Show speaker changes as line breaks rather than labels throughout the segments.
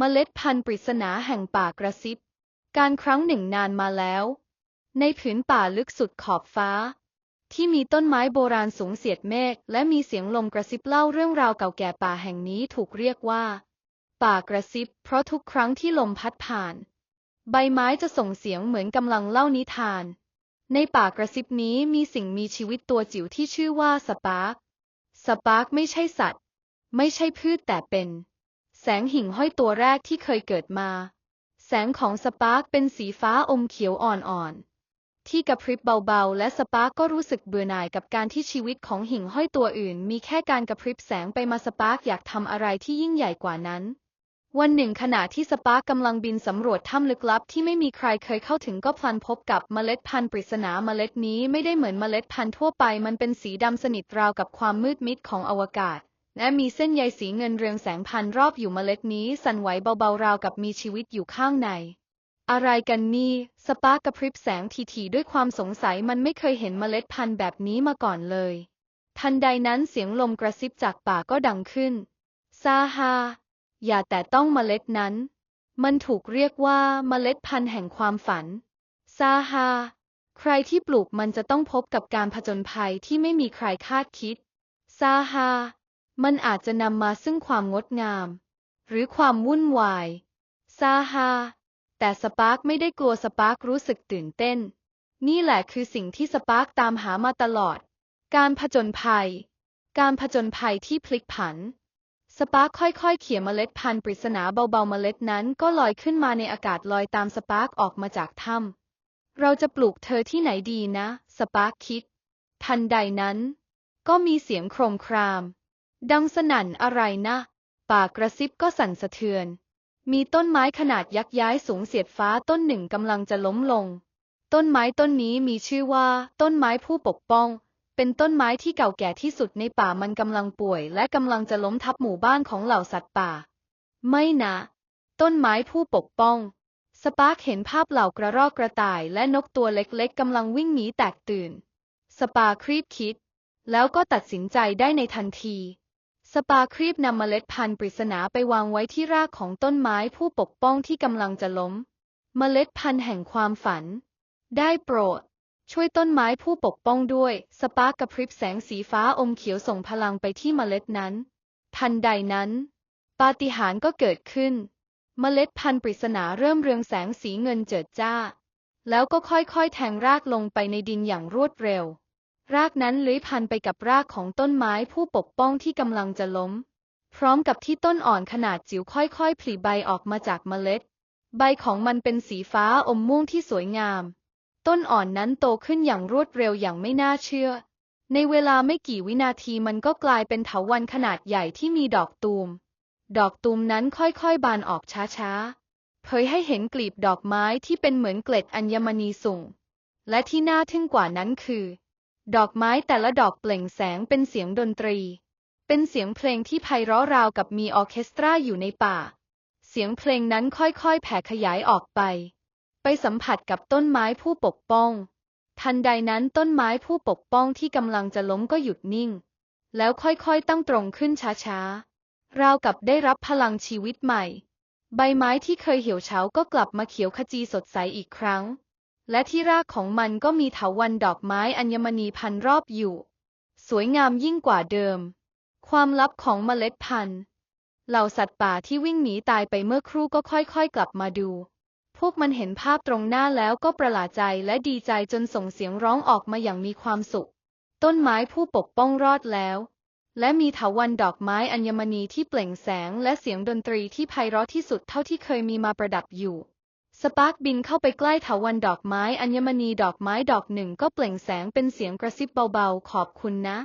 เมล็ดพันธุ์ปริศนาแห่งป่ากระซิบ การครั้งหนึ่งนานมาแล้ว ในผืนป่าลึกสุดขอบฟ้า ที่มีต้นไม้โบราณสูงเสียดเมฆและมีเสียงลมกระซิบเล่าเรื่องราวเก่าแก่ป่าแห่งนี้ถูกเรียกว่า ป่ากระซิบ เพราะทุกครั้งที่ลมพัดผ่าน ใบไม้จะส่งเสียงเหมือนกำลังเล่านิทาน ในป่ากระซิบนี้มีสิ่งมีชีวิตตัวจิ๋วที่ชื่อว่าสปาร์คสปาร์คไม่ใช่สัตว์ ไม่ใช่พืชแต่เป็น แสงหิ่งห้อยตัวแรกที่เคยเกิดมา แสงของสปาร์คเป็นสีฟ้าอมเขียวอ่อนๆ ที่กระพริบเบาๆ และสปาร์คก็รู้สึกเบื่อหน่ายกับการที่ชีวิตของหิ่งห้อยตัวอื่น มีแค่การกระพริบแสงไปมาสปาร์คอยากทำอะไรที่ยิ่งใหญ่กว่านั้นวันหนึ่งขณะที่สปาร์คกำลังบินสำรวจถ้ำลึกลับที่ไม่มีใครเคยเข้าถึงก็พลันพบกับเมล็ดพันธุ์ปริศนาเมล็ดนี้ไม่ได้เหมือนเมล็ดพันธุ์ทั่วไป มันเป็นสีดำสนิทราวกับความมืดมิดของอวกาศ และมีเส้นใยสีเงินเรืองแสงพันรอบอยู่เมล็ดนี้สั่นไหวเบาๆราวกับมีชีวิตอยู่ข้างใน อะไรกันนี่ สปาร์กระพริบแสงทีๆด้วยความสงสัยมันไม่เคยเห็นเมล็ดพันธุ์แบบนี้มาก่อนเลย ทันใดนั้นเสียงลมกระซิบจากป่าก็ดังขึ้น ซาฮา อย่าแต่ต้องเมล็ดนั้น มันถูกเรียกว่าเมล็ดพันธุ์แห่งความฝัน ซาฮา ใครที่ปลูกมันจะต้องพบกับการผจญภัยที่ไม่มีใครคาดคิด ซาฮา มันอาจจะนำมาซึ่งความงดงาม หรือความวุ่นวายซาฮาแต่สปาร์คไม่ได้กลัวสปาร์ครู้สึกตื่นเต้น นี่แหละคือสิ่งที่สปาร์คตามหามาตลอด การผจญภัย การผจญภัยที่พลิกผัน สปาร์คค่อยๆ เขี่ยเมล็ดพันธุ์ปริศนาเบาๆเมล็ดนั้นก็ลอยขึ้นมาในอากาศลอยตามสปาร์คออกมาจากถ้ำเราจะปลูกเธอที่ไหนดีนะ สปาร์คคิด ทันใดนั้น ก็มีเสียงโครมคราม ดังสนั่นอะไรนะ ป่ากระซิบก็สั่นสะเทือน มีต้นไม้ขนาดยักษ์ย้ายสูงเสียดฟ้าต้นหนึ่งกำลังจะล้มลง ต้นไม้ต้นนี้มีชื่อว่า ต้นไม้ผู้ปกป้อง เป็นต้นไม้ที่เก่าแก่ที่สุดในป่ามันกำลังป่วย และกำลังจะล้มทับหมู่บ้านของเหล่าสัตว์ป่า ไม่นะ ต้นไม้ผู้ปกป้อง สปาร์คเห็นภาพเหล่ากระรอกกระต่ายและนกตัวเล็กๆกำลังวิ่งหนีแตกตื่น สปาร์ครีบคิด แล้วก็ตัดสินใจได้ในทันที สปาครีบนำเมล็ดพันธุ์ปริศนาไปวางไว้ที่รากของต้นไม้ผู้ปกป้องที่กำลังจะล้ม เมล็ดพันธุ์แห่งความฝัน ได้โปรด ช่วยต้นไม้ผู้ปกป้องด้วย สปาร์คกระพริบแสงสีฟ้าอมเขียวส่งพลังไปที่เมล็ดนั้น ทันใดนั้น ปาฏิหาริย์ก็เกิดขึ้น เมล็ดพันธุ์ปริศนาเริ่มเรืองแสงสีเงินเจิดจ้า แล้วก็ค่อยๆ แทงรากลงไปในดินอย่างรวดเร็ว รากนั้นเลื้อยพันไปกับรากของต้นไม้ผู้ปกป้องที่กำลังจะล้ม พร้อมกับที่ต้นอ่อนขนาดจิ๋วค่อยๆผลิใบออกมาจากเมล็ด ใบของมันเป็นสีฟ้าอมม่วงที่สวยงาม ต้นอ่อนนั้นโตขึ้นอย่างรวดเร็วอย่างไม่น่าเชื่อ ในเวลาไม่กี่วินาทีมันก็กลายเป็นเถาวัลย์ขนาดใหญ่ที่มีดอกตูม ดอกตูมนั้นค่อยๆบานออกช้าๆ เผยให้เห็นกลีบดอกไม้ที่เป็นเหมือนเกล็ดอัญมณีสูงและที่น่าทึ่งกว่านั้นคือ ดอกไม้แต่ละดอกเปล่งแสงเป็นเสียงดนตรี เป็นเสียงเพลงที่ไพเราะราวกับมีออเคสตราอยู่ในป่า เสียงเพลงนั้นค่อยๆ แผ่ขยายออกไป ไปสัมผัสกับต้นไม้ผู้ปกป้อง ทันใดนั้นต้นไม้ผู้ปกป้องที่กำลังจะล้มก็หยุดนิ่ง แล้วค่อยๆตั้งตรงขึ้นช้าๆ ราวกับได้รับพลังชีวิตใหม่ ใบไม้ที่เคยเหี่ยวเฉาก็กลับมาเขียวขจีสดใสอีกครั้ง และที่รากของมันก็มีเถาวัลย์ดอกไม้อัญมณีพันรอบอยู่ สวยงามยิ่งกว่าเดิม ความลับของเมล็ดพันธุ์ เหล่าสัตว์ป่าที่วิ่งหนีตายไปเมื่อครู่ก็ค่อยๆ กลับมาดู พวกมันเห็นภาพตรงหน้าแล้วก็ประหลาดใจและดีใจจนส่งเสียงร้องออกมาอย่างมีความสุข ต้นไม้ผู้ปกป้องรอดแล้ว และมีเถาวัลย์ดอกไม้อัญมณีที่เปล่งแสงและเสียงดนตรีที่ไพเราะที่สุดเท่าที่เคยมีมาประดับอยู่ สปาร์คบินเข้าไปใกล้เถาวัลย์ดอกไม้อัญมณีดอกไม้ดอกหนึ่งก็เปล่งแสงเป็นเสียงกระซิบเบาๆ ขอบคุณนะ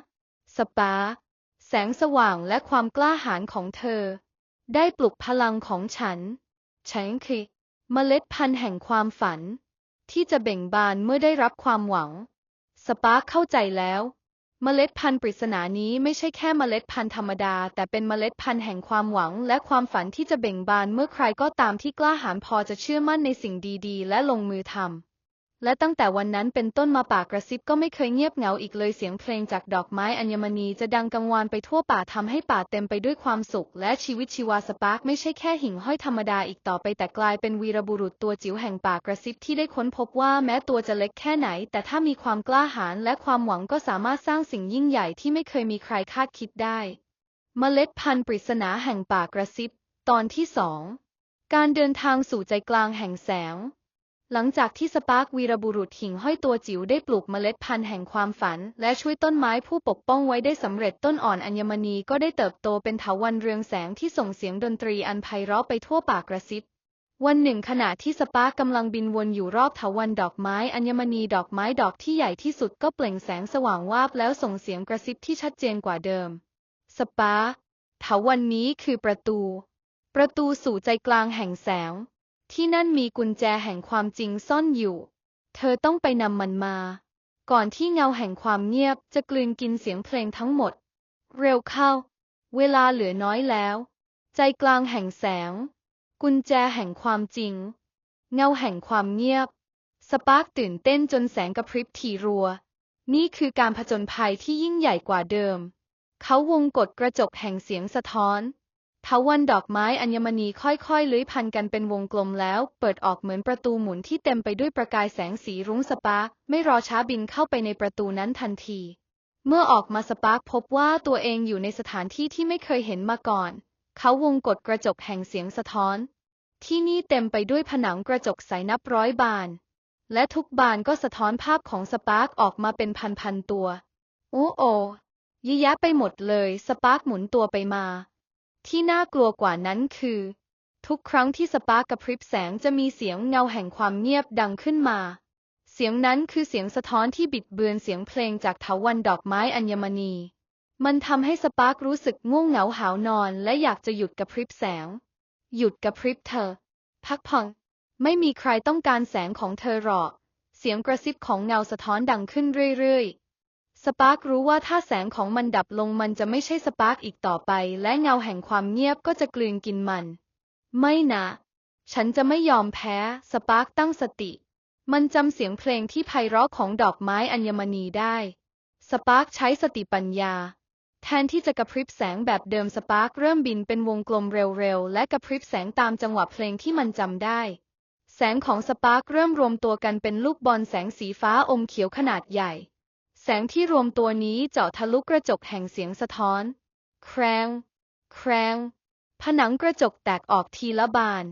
สปาร์คแสงสว่างและความกล้าหาญของเธอ ได้ปลุกพลังของฉัน ฉันคือเมล็ดพันธุ์แห่งความฝัน ที่จะเบ่งบานเมื่อได้รับความหวัง สปาร์คเข้าใจแล้ว เมล็ดพันธุ์ปริศนานี้ไม่ใช่แค่เมล็ดพันธุ์ธรรมดา แต่เป็นเมล็ดพันธุ์แห่งความหวัง และความฝันที่จะเบ่งบานเมื่อใครก็ตามที่กล้าหาญพอจะเชื่อมั่นในสิ่งดีๆ และลงมือทำ และตั้งแต่วันนั้นเป็นต้นมาป่ากระซิบก็ไม่เคยเงียบเหงาอีกเลยเสียงเพลงจากดอกไม้อัญมณีจะดังกังวานไปทั่วป่าทำให้ป่าเต็มไปด้วยความสุข และชีวิตชีวาสปาร์กไม่ใช่แค่หิ่งห้อยธรรมดาอีกต่อไปแต่กลายเป็นวีรบุรุษตัวจิ๋วแห่งป่ากระซิบที่ได้ค้นพบว่าแม้ตัวจะเล็กแค่ไหน แต่ถ้ามีความกล้าหาญและความหวังก็สามารถสร้างสิ่งยิ่งใหญ่ที่ไม่เคยมีใครคาดคิดได้ เมล็ดพันธุ์ปริศนาแห่งป่ากระซิบ ตอนที่สองการเดินทางสู่ใจกลางแห่งแสง หลังจากที่สปาร์ควีรบุรุษหิ่งห้อยตัวจิ๋วได้ปลูกเมล็ดพันธุ์แห่งความฝัน และช่วยต้นไม้ผู้ปกป้องไว้ได้สำเร็จต้นอ่อนอัญมณีก็ได้เติบโตเป็นเถาวัลย์เรืองแสงที่ส่งเสียงดนตรีอันไพเราะไปทั่วป่ากระซิบวันหนึ่งขณะที่สปาร์คกำลังบินวนอยู่รอบเถาวัลย์ดอกไม้อัญมณีดอกไม้ดอกที่ใหญ่ที่สุดก็เปล่งแสงสว่างวาบแล้วส่งเสียงกระซิบที่ชัดเจนกว่าเดิม สปาร์คเถาวันนี้คือประตู ประตูสู่ใจกลางแห่งแสง ที่นั่นมีกุญแจแห่งความจริงซ่อนอยู่ เธอต้องไปนำมันมา ก่อนที่เงาแห่งความเงียบจะกลืนกินเสียงเพลงทั้งหมด เร็วเข้า เวลาเหลือน้อยแล้ว ใจกลางแห่งแสง กุญแจแห่งความจริง เงาแห่งความเงียบ สปาร์กตื่นเต้นจนแสงกระพริบถี่รัว นี่คือการผจญภัยที่ยิ่งใหญ่กว่าเดิม เขาวงกดกระจกแห่งเสียงสะท้อน ทาวันดอกไม้อัญมณีค่อยๆเลื้อยพันกันเป็นวงกลมแล้ว เปิดออกเหมือนประตูหมุนที่เต็มไปด้วยประกายแสงสีรุ้งสปาร์กไม่รอช้าบินเข้าไปในประตูนั้นทันที เมื่อออกมาสปาร์กพบว่าตัวเองอยู่ในสถานที่ที่ไม่เคยเห็นมาก่อน เขาวงกดกระจกแห่งเสียงสะท้อน ที่นี่เต็มไปด้วยผนังกระจกใสนับร้อยบาน และทุกบานก็สะท้อนภาพของสปาร์กออกมาเป็นพันๆตัว โอ้โอเยอะแยะไปหมดเลย สปาร์กหมุนตัวไปมา ที่น่ากลัวกว่านั้นคือ ทุกครั้งที่สปาร์กกระพริบแสงจะมีเสียงเงาแห่งความเงียบดังขึ้นมา เสียงนั้นคือเสียงสะท้อนที่บิดเบือนเสียงเพลงจากเถาวันดอกไม้อัญมณี มันทำให้สปาร์กรู้สึกง่วงเหงาหาวนอนและอยากจะหยุดกระพริบแสง หยุดกระพริบเธอ พักผ่อนไม่มีใครต้องการแสงของเธอหรอก เสียงกระซิบของเงาสะท้อนดังขึ้นเรื่อยๆ สปาร์กรู้ว่าถ้าแสงของมันดับลงมันจะไม่ใช่สปาร์กอีกต่อไป และเงาแห่งความเงียบก็จะกลืนกินมัน ไม่นะ ฉันจะไม่ยอมแพ้ สปาร์กตั้งสติ มันจำเสียงเพลงที่ไพเราะของดอกไม้อัญมณีได้ สปาร์กใช้สติปัญญา แทนที่จะกระพริบแสงแบบเดิมสปาร์กเริ่มบินเป็นวงกลมเร็วๆ และกระพริบแสงตามจังหวะเพลงที่มันจำได้ แสงของสปาร์กเริ่มรวมตัวกันเป็นลูกบอลแสงสีฟ้าอมเขียวขนาดใหญ่ แสงที่รวมตัวนี้เจาะทะลุกระจกแห่งเสียงสะท้อน แครงแครงผนังกระจกแตกออกทีละบาน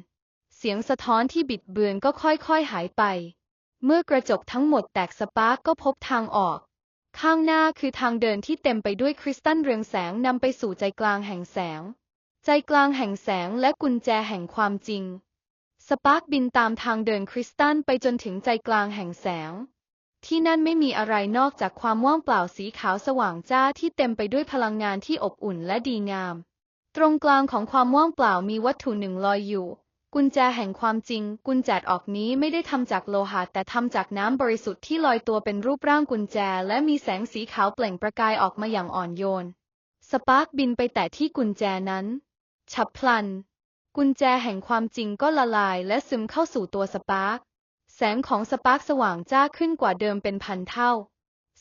เสียงสะท้อนที่บิดเบือนก็ค่อยๆหายไป เมื่อกระจกทั้งหมดแตกสปาร์กก็พบทางออก ข้างหน้าคือทางเดินที่เต็มไปด้วยคริสตัลเรืองแสงนำไปสู่ใจกลางแห่งแสง ใจกลางแห่งแสงและกุญแจแห่งความจริง สปาร์กบินตามทางเดินคริสตัลไปจนถึงใจกลางแห่งแสง ที่นั่นไม่มีอะไรนอกจากความว่างเปล่าสีขาวสว่างจ้าที่เต็มไปด้วยพลังงานที่อบอุ่นและดีงาม ตรงกลางของความว่างเปล่ามีวัตถุหนึ่งลอยอยู่ กุญแจแห่งความจริง กุญแจออกนี้ไม่ได้ทำจากโลหะแต่ทำจากน้ำบริสุทธิ์ที่ลอยตัวเป็นรูปร่างกุญแจ และมีแสงสีขาวเปล่งประกายออกมาอย่างอ่อนโยน สปาร์กบินไปแต่ที่กุญแจนั้น ฉับพลัน กุญแจแห่งความจริงก็ละลายและซึมเข้าสู่ตัวสปาร์ก แสงของสปาร์กสว่างจ้าขึ้นกว่าเดิมเป็นพันเท่า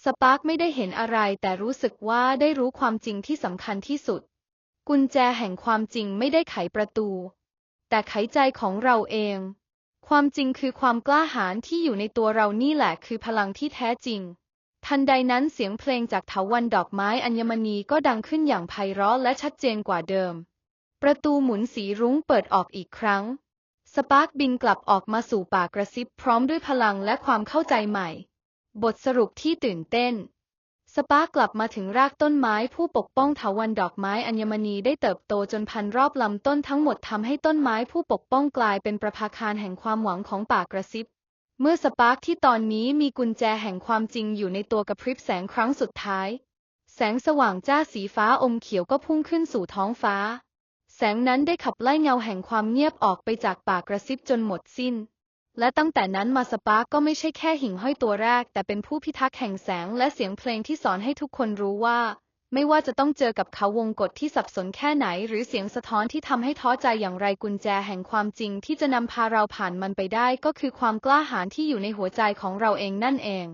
สปาร์กไม่ได้เห็นอะไรแต่รู้สึกว่าได้รู้ความจริงที่สำคัญที่สุด กุญแจแห่งความจริงไม่ได้ไขประตู แต่ไขใจของเราเอง ความจริงคือความกล้าหาญที่อยู่ในตัวเรานี่แหละคือพลังที่แท้จริง ทันใดนั้นเสียงเพลงจากเถาวันดอกไม้อัญมณีก็ดังขึ้นอย่างไพเราะและชัดเจนกว่าเดิม ประตูหมุนสีรุ้งเปิดออกอีกครั้ง สปาร์กบินกลับออกมาสู่ป่ากระซิบพร้อมด้วยพลังและความเข้าใจใหม่ บทสรุปที่ตื่นเต้น สปาร์กกลับมาถึงรากต้นไม้ผู้ปกป้องเถาวันดอกไม้อัญมณีได้เติบโตจนพันรอบลำต้นทั้งหมดทำให้ต้นไม้ผู้ปกป้องกลายเป็นประภาคารแห่งความหวังของป่ากระซิบ เมื่อสปาร์กที่ตอนนี้มีกุญแจแห่งความจริงอยู่ในตัวกระพริบแสงครั้งสุดท้าย แสงสว่างจ้าสีฟ้าอมเขียวก็พุ่งขึ้นสู่ท้องฟ้า แสงนั้นได้ขับไล่เงาแห่งความเงียบออกไปจากป่ากระซิบจนหมดสิ้น และตั้งแต่นั้นมาสปาร์กก็ไม่ใช่แค่หิ่งห้อยตัวแรก แต่เป็นผู้พิทักษ์แห่งแสงและเสียงเพลงที่สอนให้ทุกคนรู้ว่า ไม่ว่าจะต้องเจอกับเขาวงกฏที่สับสนแค่ไหน หรือเสียงสะท้อนที่ทำให้ท้อใจอย่างไรกุญแจแห่งความจริงที่จะนำพาเราผ่านมันไปได้ ก็คือความกล้าหาญที่อยู่ในหัวใจของเราเองนั่นเอง